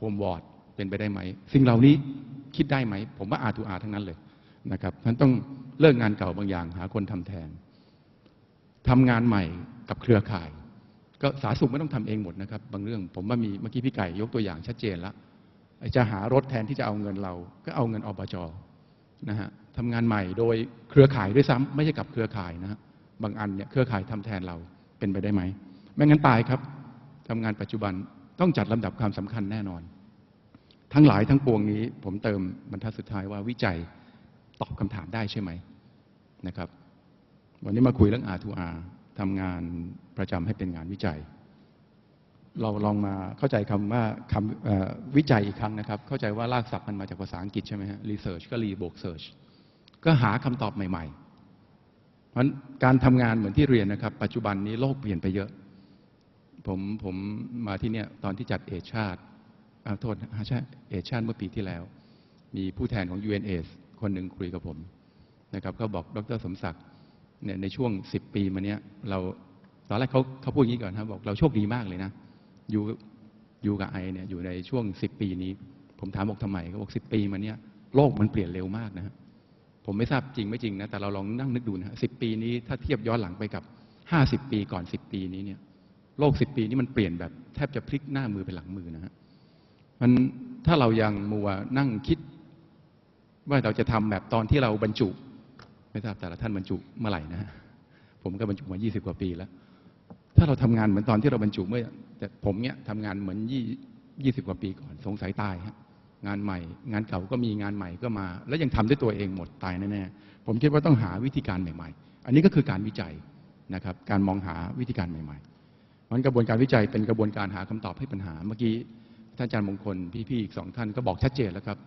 โฮมวอร์ดเป็นไปได้ไหม สิ่งเหล่านี้คิดได้ไหม ผมว่า R to R ทั้งนั้นเลยนะครับมันต้องเลิกงานเก่าบางอย่างหาคนทำแทนทำงานใหม่กับเครือข่าย ก็สาธารณสุขไม่ต้องทำเองหมดนะครับ บางเรื่องผมว่ามีเมื่อกี้พี่ไก่ยกตัวอย่างชัดเจนล้วจะหารถแทนที่จะเอาเงินเรา ก็เอาเงินอบจนะฮะทำงานใหม่โดยเครือข่ายด้วยซ้ำไม่ใช่กับเครือข่ายนะฮะบางอันเนี่ยเครือข่ายทำแทนเราเป็นไปได้ไหมไม่งั้นตายครับทำงานปัจจุบัน ต้องจัดลำดับความสำคัญแน่นอน ทั้งหลายทั้งปวงนี้ ผมเติมบรรทัดสุดท้ายว่าวิจัยตอบคำถามได้ใช่ไหมนะครับ วันนี้มาคุยเรื่อง R2R ทำงานประจำให้เป็นงานวิจัย เราลองมาเข้าใจคำว่าคำวิจัยอีกครั้งนะครับ เข้าใจว่ารากศัพท์มันมาจากภาษาอังกฤษใช่ไหมฮะ research ก็ re บวก search ก็หาคำตอบใหม่ ๆ เพราะการทำงานเหมือนที่เรียนนะครับ ปัจจุบันนี้โลกเปลี่ยนไปเยอะ ผมผมมาที่เนี่ยตอนที่จัดเอชาติโทษใช่เอชาติเมื่อปีที่แล้ว มีผู้แทนของ UNAIDS คนหนึ่งคุยกับผมนะครับก็บอกดรสมศักดิ์เนี่ยในช่วง 10 ปีมาเนี้ยเราตอนแรกเขาเขาพูดอย่างนี้ก่อนครับอกเราโชคดีมากเลยนะอยู่อยู่กับไอเนี่ยอยู่ในช่วง 10 ปีนี้ ผมถามบอกทำไมเขาบอก10 ปีมาเนี้ยโลกมันเปลี่ยนเร็วมากนะผมไม่ทราบจริงไม่จริงนะแต่เราลองนั่งนึกดูนะสิปีนี้ถ้าเทียบย้อนหลังไปกับ 50 ปีก่อน 10 ปีนี้เนี่ย โลก10ปีนี้มันเปลี่ยนแบบแทบจะพลิกหน้ามือไปหลังมือนะฮะมันถ้าเรายังมัวนั่งคิด ว่าเราจะทำแบบตอนที่เราบรรจุ ไม่ทราบแต่ละท่านบรรจุเมื่อไหร่นะฮะผมก็บรรจุมา 20 กว่าปีแล้ว ถ้าเราทำงานเหมือนตอนที่เราบรรจุเมื่อ แต่ผมเนี่ยทำงานเหมือนยี่สิบกว่าปีก่อน สงสัยตายฮะงานใหม่ งานเก่าก็มีงานใหม่ก็มา แล้วยังทำด้วยตัวเองหมดตายแน่ๆผมคิดว่าต้องหาวิธีการใหม่ ๆ อันนี้ก็คือการวิจัยนะครับ การมองหาวิธีการใหม่ ๆ มันกระบวนการวิจัยเป็นกระบวนการหาคำตอบให้ปัญหา เมื่อกี้ท่านอาจารย์มงคลพี่ๆอีกสองท่านก็บอกชัดเจนแล้วครับ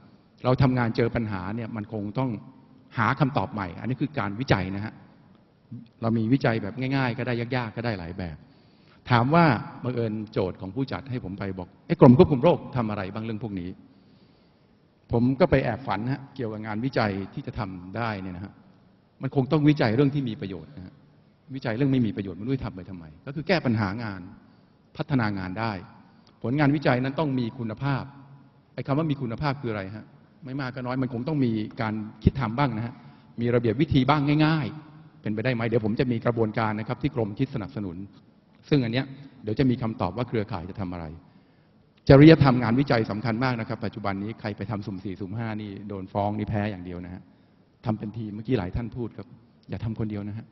เราทำงานเจอปัญหาเนี่ยมันคงต้องหาคำตอบใหม่ อันนี้คือการวิจัยนะฮะเรามีวิจัยแบบง่าย ๆ ก็ได้ยากๆ ก็ได้หลายแบบ ถามว่าบังเอิญโจทย์ของผู้จัดให้ผมไปบอกไอ้กรมควบคุมโรคทำอะไรบ้างเรื่องพวกนี้ ผมก็ไปแอบฝันฮะเกี่ยวกับงานวิจัยที่จะทำได้เนี่ยนะฮะมันคงต้องวิจัยเรื่องที่มีประโยชน์นะฮะ วิจัยเรื่องไม่มีประโยชน์มันรู้ทำไปทำไม ก็คือแก้ปัญหางานพัฒนางานได้ ผลงานวิจัยนั้นต้องมีคุณภาพไอ้คำว่ามีคุณภาพคืออะไรฮะไม่มากก็น้อยมันคงต้องมีการคิดทำบ้างนะฮะมีระเบียบวิธีบ้างง่าย ๆ เป็นไปได้ไหมเดี๋ยวผมจะมีกระบวนการนะครับ ที่กรมคิดสนับสนุน ซึ่งอันเนี้ยเดี๋ยวจะมีคำตอบว่าเครือข่ายจะทำอะไรจริยธรรมงานวิจัยสำคัญมากนะครับ ปัจจุบันนี้ใครไปทำสุ่มสี่สุ่มห้านี่โดนฟ้องนี่แพ้อย่างเดียวนะฮะทำเป็นทีเมื่อกี้หลายท่านพูดครับ อย่าทำคนเดียวนะฮะ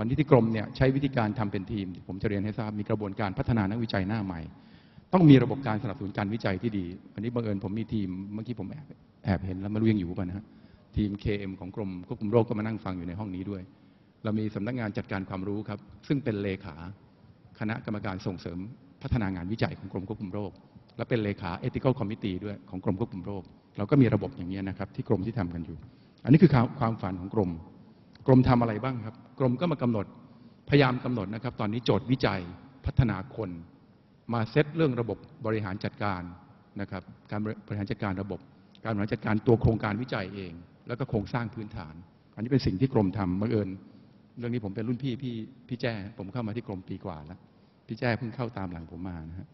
ตอนนี้ที่กรมเนี่ยใช้วิธีการทำเป็นทีม ผมจะเรียนให้ทราบมีกระบวนการพัฒนานักวิจัยหน้าใหม่ ต้องมีระบบการสนับสนุนการวิจัยที่ดี อันนี้บังเอิญผมมีทีมเมื่อกี้ผมแอบแอบเห็นแล้วไม่รู้ยังอยู่ป่ะนะฮะทีม KM ของกรมควบคุมโรคก็มานั่งฟังอยู่ในห้องนี้ด้วย เรามีสำนักงานจัดการความรู้ครับ ซึ่งเป็นเลขาคณะกรรมการส่งเสริมพัฒนางานวิจัยของกรมควบคุมโรค และเป็นเลขา Ethical Committee ด้วยของกรมควบคุมโรค เราก็มีระบบอย่างนี้นะครับที่กรมที่ทำกันอยู่ อันนี้คือความฝันของกรม กรมทำอะไรบ้างครับ กรมก็มากำหนดพยายามกำหนดนะครับ ตอนนี้โจทย์วิจัยพัฒนาคน มาเซตเรื่องระบบบริหารจัดการนะครับ การบริหารจัดการระบบ การบริหารจัดการตัวโครงการวิจัยเอง แล้วก็โครงสร้างพื้นฐาน อันนี้เป็นสิ่งที่กรมทำบังเอิญเรื่องนี้ผมเป็นรุ่นพี่พี่พี่แจ้ผมเข้ามาที่กรมปีกว่าแล้วพี่แจ้เพิ่งเข้าตามหลังผมมานะฮะ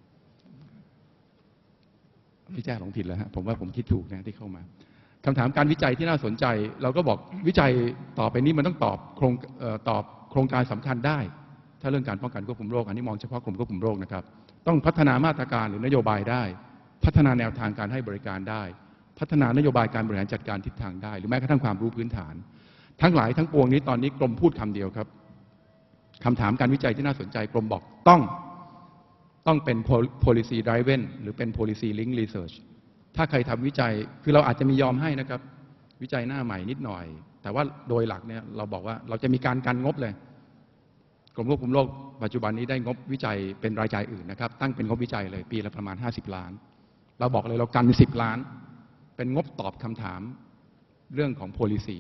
พี่แจ้หลงผิดแล้วฮะผมว่าผมคิดถูกนะที่เข้ามา คำถามการวิจัยที่น่าสนใจ เราก็บอกวิจัยต่อไปนี้มันต้องตอบโครงตอบโครงการสำคัญได้ ถ้าเรื่องการป้องกันควบคุมโรคอันนี้มองเฉพาะกรมควบคุมโรคนะครับ ต้องพัฒนามาตรการหรือนโยบายได้ พัฒนาแนวทางการให้บริการได้ พัฒนานโยบายการบริหารจัดการทิศทางได้ หรือแม้กระทั่งความรู้พื้นฐาน ทั้งหลายทั้งปวงนี้ตอนนี้กรมพูดคำเดียวครับคำถามการวิจัยที่น่าสนใจกรมบอกต้องต้องเป็น policy driven หรือเป็น policy link research ถ้าใครทำวิจัยคือเราอาจจะมียอมให้นะครับ วิจัยหน้าใหม่นิดหน่อย แต่ว่าโดยหลักเนี่ยเราบอกว่าเราจะมีการกันงบเลยกรมควบคุมโรคปัจจุบันนี้ได้งบวิจัยเป็นรายจ่ายอื่นนะครับ ตั้งเป็นงบวิจัยเลยปีละประมาณ 50 ล้าน เราบอกเลยเรากัน 10 ล้าน เป็นงบตอบคำถามเรื่องของ policy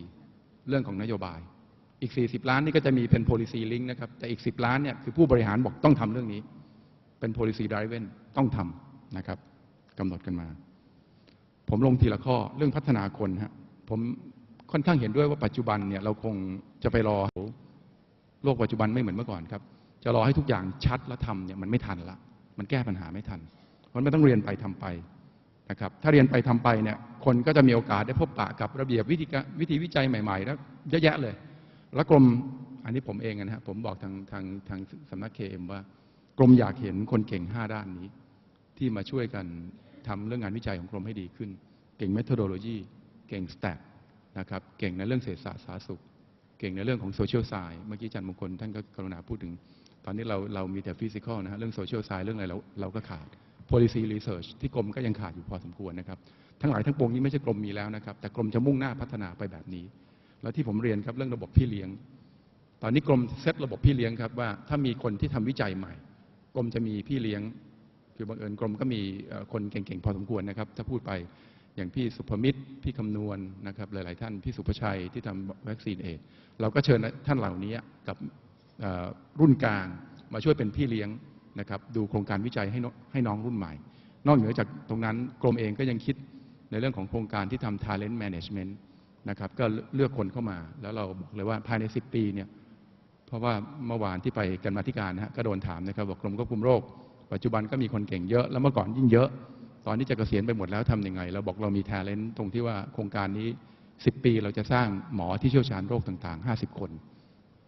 เรื่องของนโยบาย อีก 40 ล้านนี่ก็จะมีเป็น policy link นะครับ แต่อีก 10 ล้านเนี่ยคือผู้บริหารบอกต้องทำเรื่องนี้ เป็น policy driven ต้องทำนะครับกำหนดกันมา ผมลงทีละข้อเรื่องพัฒนาคนฮะผมค่อนข้างเห็นด้วยว่าปัจจุบันเนี่ยเราคงจะไปรอโลกปัจจุบันไม่เหมือนเมื่อก่อนครับ จะรอให้ทุกอย่างชัดแล้วทำเนี่ยมันไม่ทันละ มันแก้ปัญหาไม่ทันเพราะมันต้องเรียนไปทำไปนะครับ ถ้าเรียนไปทำไปเนี่ยคนก็จะมีโอกาสได้พบปะกับระเบียบวิธีวิธีวิจัยใหม่ๆแล้วเยอะแยะเลย แล้วกรมอันนี้ผมเองนะฮะผมบอกทางทางทางสำนักเคเอ็มว่ากรมอยากเห็นคนเก่ง5ด้านนี้ที่มาช่วยกัน ทำเรื่องงานวิจัยของกรมให้ดีขึ้น เก่ง methodology เก่ง stat นะครับเก่งในเรื่องเศรษฐศาสตร์สาธารณสุข เก่งในเรื่องของ social science เมื่อกี้อาจารย์มงคลท่านก็กรุณาพูดถึง ตอนนี้เราเรามีแต่ physical นะฮะเรื่อง social science เรื่องอะไรเราเราก็ขาด policy research ที่กรมก็ยังขาดอยู่พอสมควรนะครับทั้งหลายทั้งปวงนี้ไม่ใช่กรมมีแล้วนะครับแต่กรมจะมุ่งหน้าพัฒนาไปแบบนี้ แล้วที่ผมเรียนครับเรื่องระบบพี่เลี้ยง ตอนนี้กรมเซตระบบพี่เลี้ยงครับว่าถ้ามีคนที่ทำวิจัยใหม่ กรมจะมีพี่เลี้ยง คือบังเอิญกรมก็มีคนเก่งๆพอสมควรนะครับ ถ้าพูดไปอย่างพี่สุภมิตรพี่คำนวณนะครับ หลายๆ ท่านพี่สุภชัยที่ทำวัคซีนเอดเราก็เชิญท่านเหล่านี้กับรุ่นกลางมาช่วยเป็นพี่เลี้ยงนะครับ ดูโครงการวิจัยให้นให้น้องรุ่นใหม่ นอกเหนือจากตรงนั้นกรมเองก็ยังคิดในเรื่องของโครงการที่ทำ talent management นะครับ ก็เลือกคนเข้ามา แล้วเราบอกเลยว่าภายใน 10 ปีเนี่ยเพราะว่าเมื่อวานที่ไปกันมาธิการนะฮะก็โดนถามนะครับบอกกรมควบคุมโรค ปัจจุบันก็มีคนเก่งเยอะแล้วเมื่อก่อนยิ่งเยอะ ตอนนี้จะเกษียณไปหมดแล้วทำยังไง เราบอกเรามี talent ตรงที่ว่าโครงการนี้ 10 ปีเราจะสร้างหมอที่เชี่ยวชาญโรคต่าง ๆ 50 คน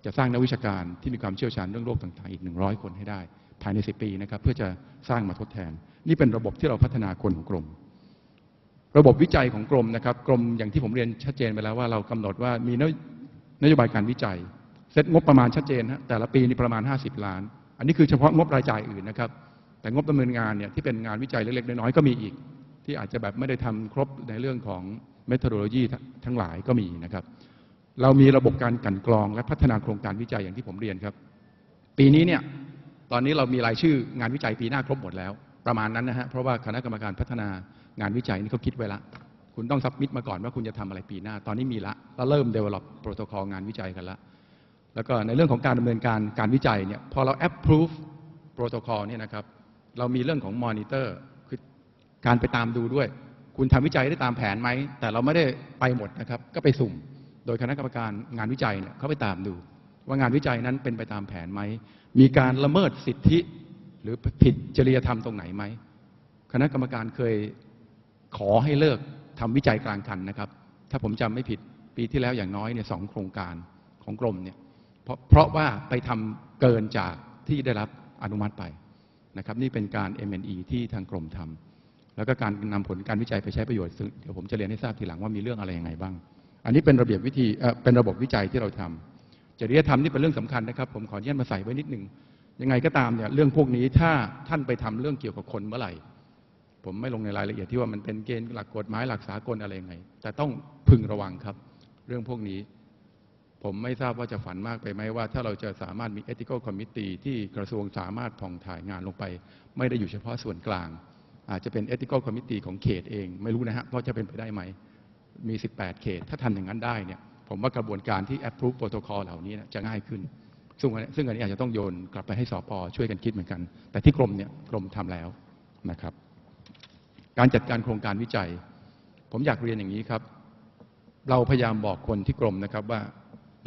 จะสร้างนักวิชาการที่มีความเชี่ยวชาญเรื่องโรคต่าง ๆ อีก 100 คนให้ได้ ภายใน 10 ปีนะครับเพื่อจะสร้างมาทดแทน นี่เป็นระบบที่เราพัฒนาคนของกรมระบบวิจัยของกรมนะครับกรมอย่างที่ผมเรียนชัดเจนไปแล้วว่าเรากำหนดว่ามีนโยนโยบายการวิจัย เซตงบประมาณชัดเจนฮะแต่ละปีนี่ประมาณ 50 ล้าน อันนี้คือเฉพาะงบรายจ่ายอื่นนะครับ แต่งบดำเนินงานเนี่ยที่เป็นงานวิจัยเล็กๆน้อยๆก็มีอีก ที่อาจจะแบบไม่ได้ทำครบในเรื่องของ methodology ทั้งหลายก็มีนะครับ เรามีระบบการกันกรองและพัฒนาโครงการวิจัยอย่างที่ผมเรียนครับ ปีนี้เนี่ยตอนนี้เรามีรายชื่องานวิจัยปีหน้าครบหมดแล้ว ประมาณนั้นนะฮะเพราะว่าคณะกรรมการพัฒนางานวิจัยนี่เขาคิดไว้ละคุณต้องซับมิดมาก่อนว่าคุณจะทำอะไรปีหน้า ตอนนี้มีละแล้วเริ่ม develop โปรโตคอลงานวิจัยกันละ แล้วก็ในเรื่องของการดำเนินการการวิจัยเนี่ยพอเรา approve โปรโตคอลเนี่ยนะครับเรามีเรื่องของ monitor คือการไปตามดูด้วย คุณทำวิจัยได้ตามแผนไหม แต่เราไม่ได้ไปหมดนะครับ ก็ไปสุ่ม โดยคณะกรรมการงานวิจัยเนี่ยเขาไปตามดู ว่างานวิจัยนั้นเป็นไปตามแผนไหม มีการละเมิดสิทธิ หรือผิดจริยธรรมตรงไหนไหม คณะกรรมการเคยขอให้เลิกทำวิจัยกลางคันนะครับ ถ้าผมจำไม่ผิดปีที่แล้วอย่างน้อยเนี่ยสองโครงการของกรมเนี่ย เพราะเพราะว่าไปทำเกินจากที่ได้รับอนุมัติไปนะครับนี่เป็นการ M&E ที่ทางกรมทำแล้วก็การนำผลการวิจัยไปใช้ประโยชน์ซึ่งเดี๋ยวผมจะเรียนให้ทราบทีหลังว่ามีเรื่องอะไรยังไงบ้าง อันนี้เป็นระเบียบวิธีเป็นระบบวิจัยที่เราทำจริยธรรมนี่เป็นเรื่องสำคัญนะครับผมขออนุญาตมาใส่ไว้นิดหนึ่งยังไงก็ตามเนี่ยเรื่องพวกนี้ถ้าท่านไปทำเรื่องเกี่ยวกับคนเมื่อไหร่ ผมไม่ลงในรายละเอียดที่ว่ามันเป็นเกณฑ์หลักกฎหมายหลักสากลอะไรยังไง แต่ต้องพึงระวังครับ เรื่องพวกนี้ ผมไม่ทราบว่าจะฝันมากไปไหมว่า ถ้าเราจะสามารถมี ethical committee ที่กระทรวงสามารถผ่องถ่ายงานลงไป ไม่ได้อยู่เฉพาะส่วนกลาง อาจจะเป็น ethical committee ของเขตเอง ไม่รู้นะฮะว่าจะเป็นไปได้ไหม มี 18 เขต ถ้าทำอย่างนั้นได้เนี่ยผมว่ากระบวนการที่ approve protocol เหล่านี้นจะง่ายขึ้น ซึ่งอันซึ่งอันนี้อาจจะต้องโยนกลับไปให้สปช่วยกันคิดเหมือนกัน แต่ที่กรมเนี่ยกรมทำแล้วนะครับ การจัดการโครงการวิจัย ผมอยากเรียนอย่างนี้ครับ เราพยายามบอกคนที่กรมนะครับว่า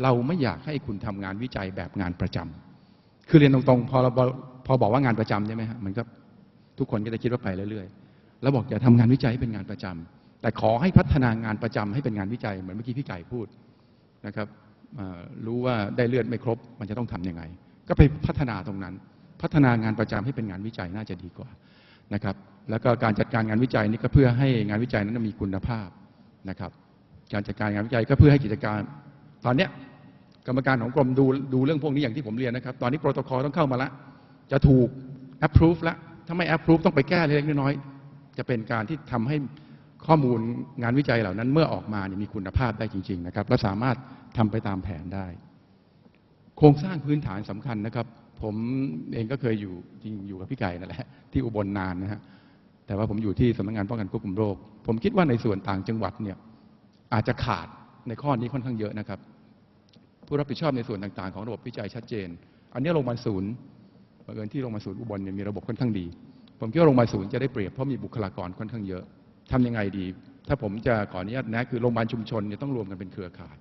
เราไม่อยากให้คุณทำงานวิจัยแบบงานประจำคือเรียนตรงๆ พอเราพอบอกว่างานประจำใช่ไหมฮะมันก็ทุกคนก็จะคิดว่าไปเรื่อยๆ แล้วบอกอย่าทำงานวิจัยให้เป็นงานประจำแต่ขอให้พัฒนางานประจำให้เป็นงานวิจัยเหมือนเมื่อกี้พี่ไก่พูดนะครับรู้ว่าได้เลือดไม่ครบมันจะต้องทำยังไง ก็ไปพัฒนาตรงนั้น พัฒนางานประจำให้เป็นงานวิจัยน่าจะดีกว่านะครับแล้วก็การจัดการงานวิจัยนี่ก็เพื่อให้งานวิจัยนั้นมีคุณภาพนะครับ การจัดการงานวิจัยก็เพื่อให้กิจการ ตอนเนี้ย กรรมการของกรมดูดูเรื่องพวกนี้อย่างที่ผมเรียนนะครับ ตอนนี้โปรโตคอลต้องเข้ามาละ จะถูก approve ละ ถ้าไม่ approve ต้องไปแก้เล็กน้อย จะเป็นการที่ทำให้ข้อมูลงานวิจัยเหล่านั้นเมื่อออกมาเนี่ยมีคุณภาพได้จริง ๆ นะครับ และสามารถทำไปตามแผนได้ โครงสร้างพื้นฐานสำคัญนะครับ ผมเองก็เคยอยู่จริงอยู่กับพี่ไก่นั่นแหละที่อุบลนานนะฮะแต่ว่าผมอยู่ที่สำนักงานป้องกันควบคุมโรค ผมคิดว่าในส่วนต่างจังหวัดเนี่ยอาจจะขาดในข้อนี้ค่อนข้างเยอะนะครับ ผู้รับผิดชอบในส่วนต่าง ๆ ของระบบวิจัยชัดเจน อันนี้โรงพยาบาลศูนย์บังเอิญที่โรงพยาบาลศูนย์อุบลเนี่ยมีระบบค่อนข้างดี ผมคิดว่าโรงพยาบาลศูนย์จะได้เปรียบเพราะมีบุคลากรค่อนข้างเยอะทำยังไงดี ถ้าผมจะขออนุญาตนะคือโรงพยาบาลชุมชนเนี่ยต้องรวมกันเป็นเครือข่าย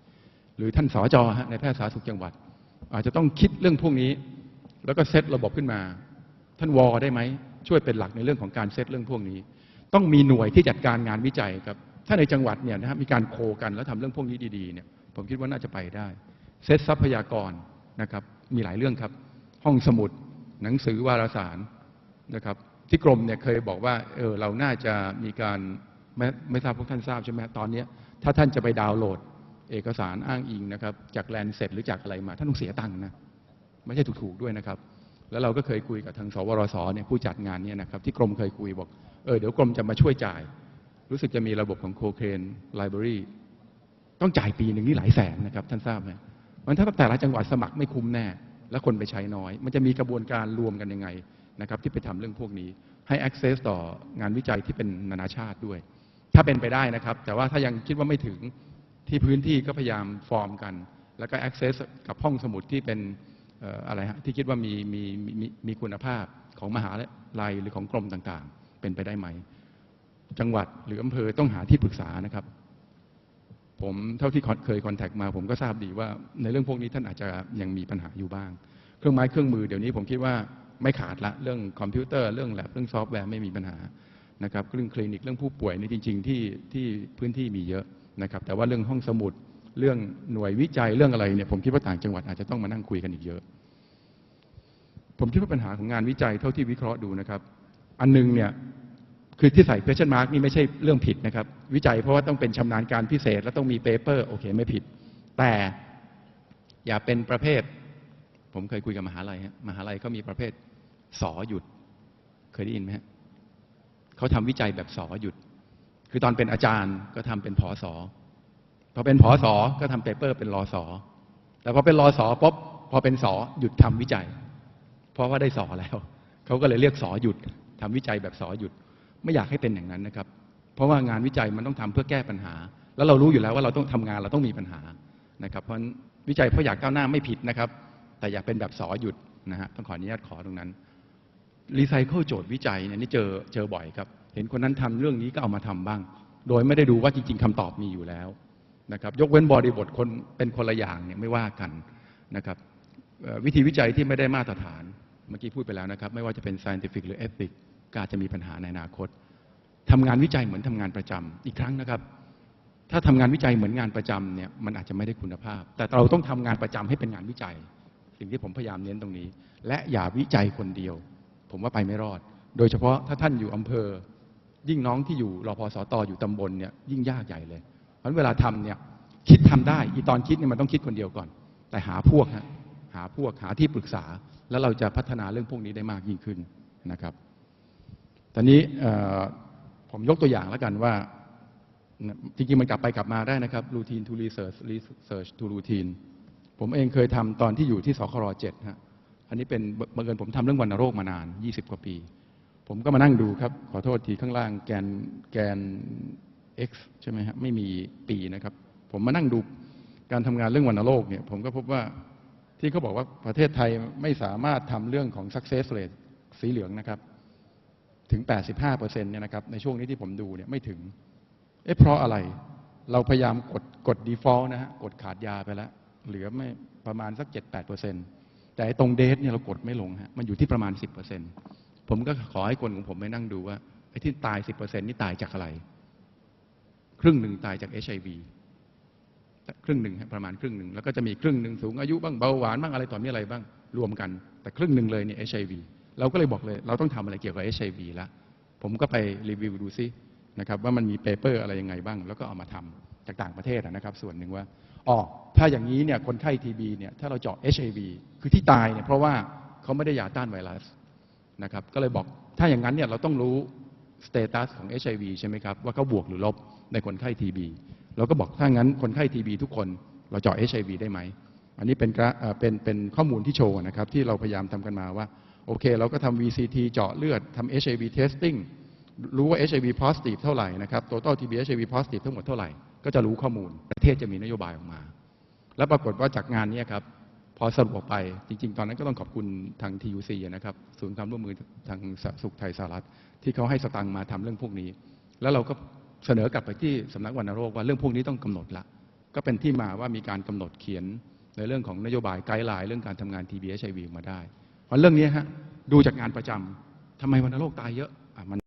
หรือท่านสจฮะในแพทย์สาธารณสุขจังหวัด อาจจะต้องคิดเรื่องพวกนี้ แล้วก็เซตระบบขึ้นมา ท่านวอได้ไหมช่วยเป็นหลักในเรื่องของการเซตเรื่องพวกนี้ ต้องมีหน่วยที่จัดการงานวิจัยครับถ้าในจังหวัดเนี่ยนะฮะมีการโคกันแล้วทำเรื่องพวกนี้ดีๆเนี่ยผมคิดว่าน่าจะไปได้ เซตทรัพยากรนะครับ มีหลายเรื่องครับ ห้องสมุด หนังสือวารสารนะครับ ที่กรมเนี่ยเคยบอกว่าเออเราน่าจะมีการไม่ไม่ทราบพวกท่านทราบใช่ไหมตอนนี้ถ้าท่านจะไปดาวน์โหลด เอกสารอ้างอิงนะครับ จากแลนเซ็ตหรือจากอะไรมา ท่านต้องเสียตังค์นะไม่ใช่ถูกๆด้วยนะครับ แล้วเราก็เคยคุยกับทางสวรสเนี่ยผู้จัดงานเนี่ยนะครับ ที่กรมเคยคุยบอกเออเดี๋ยวกรมจะมาช่วยจ่าย รู้สึกจะมีระบบของโคเคนไลบรารีต้องจ่ายปีหนึ่งนี่หลายแสนนะครับ ท่านทราบไหม มันถ้าแต่ละจังหวัดสมัครไม่คุ้มแน่ แล้วคนไปใช้น้อย มันจะมีกระบวนการรวมกันยังไงนะครับที่ไปทำเรื่องพวกนี้ ให้ access ต่องานวิจัยที่เป็นนานาชาติด้วย ถ้าเป็นไปได้นะครับ แต่ว่าถ้ายังคิดว่าไม่ถึงที่พื้นที่ก็พยายามฟอร์มกัน แล้วก็ access กับห้องสมุดที่เป็นอะไรฮะที่คิดว่ามีมีมีมีคุณภาพของมหาลัยหรือของกรมต่างๆ เป็นไปได้ไหม จังหวัดหรืออำเภอต้องหาที่ปรึกษานะครับ ผมเท่าที่เคยคอนแทคมา ผมก็ทราบดีว่า ในเรื่องพวกนี้ท่านอาจจะยังมีปัญหาอยู่บ้าง เครื่องไม้เครื่องมือเดี๋ยวนี้ผมคิดว่าไม่ขาดละเรื่องคอมพิวเตอร์เรื่องแลบเรื่องซอฟต์แวร์ไม่มีปัญหานะครับเรื่องคลินิกเรื่องผู้ป่วยนี่จริง ๆ ที่ที่พื้นที่มีเยอะนะครับ แต่ว่าเรื่องห้องสมุดเรื่องหน่วยวิจัยเรื่องอะไรเนี่ยผมคิดว่าต่างจังหวัดอาจจะต้องมานั่งคุยกันอีกเยอะ ผมคิดว่าปัญหาของงานวิจัยเท่าที่วิเคราะห์ดูนะครับ อันหนึงเนี่ย คือที่ใส่ question mark นี่ไม่ใช่เรื่องผิดนะครับ วิจัยเพราะว่าต้องเป็นชำนาญการพิเศษ และต้องมีเปเปอร์โอเคไม่ผิด แต่อย่าเป็นประเภท ผมเคยคุยกับมหาลัยฮะมหาลัยเขามีประเภทสอหยุด เคยได้ยินไหมฮะเขาทำวิจัยแบบสอหยุด คือตอนเป็นอาจารย์ก็ทำเป็นผอสอพอเป็นผอสอก็ทำเปเปอร์เป็นรอสอแต่พอเป็นรอสอปุ๊บพอเป็นสอหยุดทำวิจัย เพราะว่าได้สอแล้วเขาก็เลยเรียกสอหยุดทำวิจัยแบบสอหยุด ไม่อยากให้เป็นอย่างนั้นนะครับ เพราะว่างานวิจัยมันต้องทำเพื่อแก้ปัญหา แล้วเรารู้อยู่แล้วว่าเราต้องทำงานเราต้องมีปัญหานะครับ เพราะวิจัยเพราะอยากก้าวหน้าไม่ผิดนะครับ แต่อย่าเป็นแบบสอหยุดนะฮะต้องขออนุญาตขอตรงนั้นรีไซเคิลโจทย์วิจัยเนี่ยนี่เจอเจอบ่อยครับ เห็นคนนั้นทำเรื่องนี้ก็เอามาทำบ้าง โดยไม่ได้ดูว่าจริง ๆคำตอบมีอยู่แล้วนะครับ ยกเว้นบริบทคนเป็นคนละอย่างเนี่ยไม่ว่ากันนะครับวิธีวิจัยที่ไม่ได้มาตรฐาน เมื่อกี้พูดไปแล้วนะครับ ไม่ว่าจะเป็น scientific หรือ ethics ก็อาจจะมีปัญหาในอนาคตทำงานวิจัยเหมือนทำงานประจำอีกครั้งนะครับ ถ้าทำงานวิจัยเหมือนงานประจำเนี่ยมันอาจจะไม่ได้คุณภาพ แต่เราต้องทำงานประจำให้เป็นงานวิจัย สิ่งที่ผมพยายามเน้นตรงนี้ และอย่าวิจัยคนเดียว ผมว่าไปไม่รอด โดยเฉพาะถ้าท่านอยู่อำเภอ ยิ่งน้องที่อยู่รอพอสตอยู่ตำบลเนี่ยยิ่งยากใหญ่เลย เพราะฉะนั้นเวลาทำเนี่ยคิดทำได้อีตอนคิดเนี่ยมันต้องคิดคนเดียวก่อน แต่หาพวกฮะหาพวกหาที่ปรึกษา แล้วเราจะพัฒนาเรื่องพวกนี้ได้มากยิ่งขึ้นนะครับ อนนี้ผมยกตัวอย่างแล้วกันว่า จริงๆ มันกลับไปกลับมาได้นะครับ routine to research research to routine ผมเองเคยทำตอนที่อยู่ที่สคร7ฮะ อันนี้เป็นบังเอิญผมทำเรื่องวัณโรคมานาน 20 กว่าปี ผมก็มานั่งดูครับ ขอโทษทีข้างล่างแกนแกน x ใช่ไหมฮะ ไม่มีปีนะครับ ผมมานั่งดูการทำงานเรื่องวัณโรคเนี่ย ผมก็พบว่าที่เขาบอกว่าประเทศไทยไม่สามารถทำเรื่องของ success rate สีเหลืองนะครับ ถึง 85%เนี่ยนะครับในช่วงนี้ที่ผมดูเนี่ยไม่ถึง เอ๊ะเพราะอะไร เราพยายามกดกด default นะฮะกดขาดยาไปแล้ว เหลือไม่ประมาณสัก 7-8%แต่ไอ้ตรงเดทเนี่ยเรากดไม่ลงฮะมันอยู่ที่ประมาณ 10%ผมก็ขอให้คนของผมไปนั่งดูว่าไอ้ที่ตาย 10%นี่ตายจากอะไร ครึ่งหนึ่งตายจาก HIV ครึ่งหนึ่งฮะประมาณครึ่งหนึ่งแล้วก็จะมีครึ่งหนึ่งสูงอายุบ้างเบาหวานบ้างอะไรต่อมีอะไรบ้างรวมกัน แต่ครึ่งหนึ่งเลยเนี่ย HIV เราก็เลยบอกเลย เราต้องทำอะไรเกี่ยวกับ HIV แล้วผมก็ไปรีวิวดูซินะครับว่ามันมีเปเปอร์อะไรยังไงบ้าง แล้วก็เอามาทำจากต่างประเทศนะครับ ส่วนหนึ่งว่าอ๋อถ้าอย่างนี้เนี่ยคนไข้ทีบีเนี่ยถ้าเราเจาะ HIV คือที่ตายเนี่ยเพราะว่าเขาไม่ได้ยาต้านไวรัสนะครับก็เลยบอกถ้าอย่างนั้นเนี่ยเราต้องรู้สเตตัสของ HIV ใช่ไหมครับว่าเขาบวกหรือลบในคนไข้ทีบีเราก็บอกถ้างั้นคนไข้ทีบีทุกคนเราเจาะ HIV ได้ไหมอันนี้เป็นกราเอ่อเป็นเป็นข้อมูลที่โชว์นะครับที่เราพยายามทำกันมาว่า โอเค เราก็ทำ VCT เจาะเลือดทำ HIV testing รู้ว่า HIV positive เท่าไหร่นะครับ total TB HIV positive ทั้งหมดเท่าไหร่ ก็จะรู้ข้อมูล ประเทศจะมีนโยบายออกมา แล้วปรากฏว่าจากงานนี้ครับ พอสรุปออกไป จริง ๆ ตอนนั้นก็ต้องขอบคุณทาง TUC นะครับ ศูนย์ความร่วมมือทางส,สุขไทยสหรัฐ ที่เขาให้สตังค์มาทำเรื่องพวกนี้ แล้วเราก็เสนอกลับไปที่สำนักวัณโรคว่าเรื่องพวกนี้ต้องกำหนดละ ก็เป็นที่มาว่ามีการกำหนดเขียนในเรื่องของนโยบายไกด์ไลน์เรื่องการทำงาน TB HIV มาได้ เพราะเรื่องนี้ฮะดูจากงานประจำทำไมวัณโรคตายเยอะอะมัน